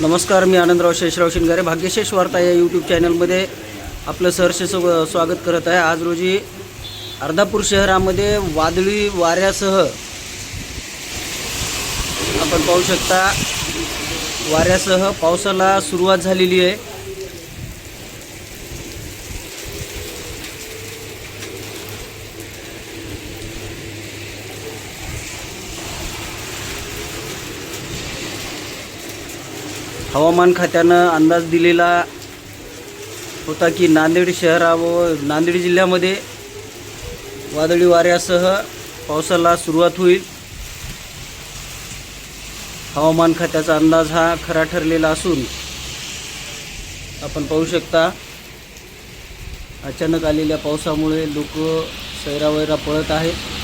नमस्कार मी आनंदराव शेषराव शिंगारे. भाग्यशेष वार्ता या यूट्यूब चॅनलमध्ये आपलं सहर्ष स्व- स्वागत करत आहे. आज रोजी अर्धापूर शहरामध्ये वादळी वाऱ्यासह आपण पाहू शकता वाऱ्यासह पावसाला सुरुवात झालेली आहे. हवामान खात्यानं अंदाज दिलेला होता की नांदेड शहरा व नांदेड जिल्ह्यामध्ये वादळी वाऱ्यासह पावसाला सुरुवात होईल. हवामान खात्याचा अंदाज हा खरा ठरलेला असून आपण पाहू शकता अचानक आलेल्या पावसामुळे लोक सैरावैरा पळत आहेत.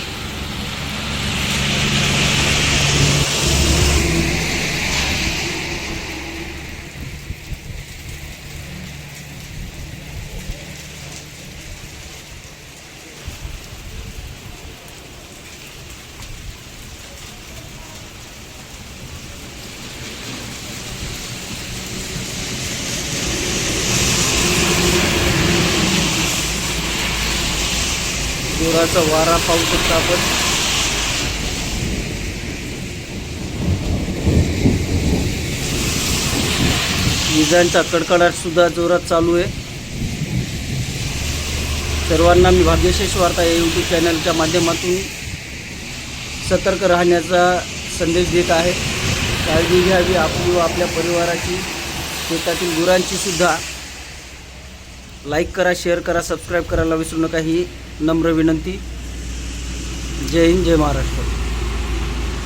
जोराचा वारा पाहू शकता आपण. विजांचा कडकडाट सुद्धा जोरात चालू आहे. सर्वांना मी भाग्यशेष वार्ता या यूट्यूब चॅनलच्या माध्यमातून सतर्क राहण्याचा संदेश देत आहे. काळजी घ्यावी आपली व आपल्या परिवाराची शेतातील गुरांची सुद्धा. लाईक करा शेअर करा सबस्क्राईब करायला विसरू नका. ही नम्र विनंती. जय हिंद जय महाराष्ट्र.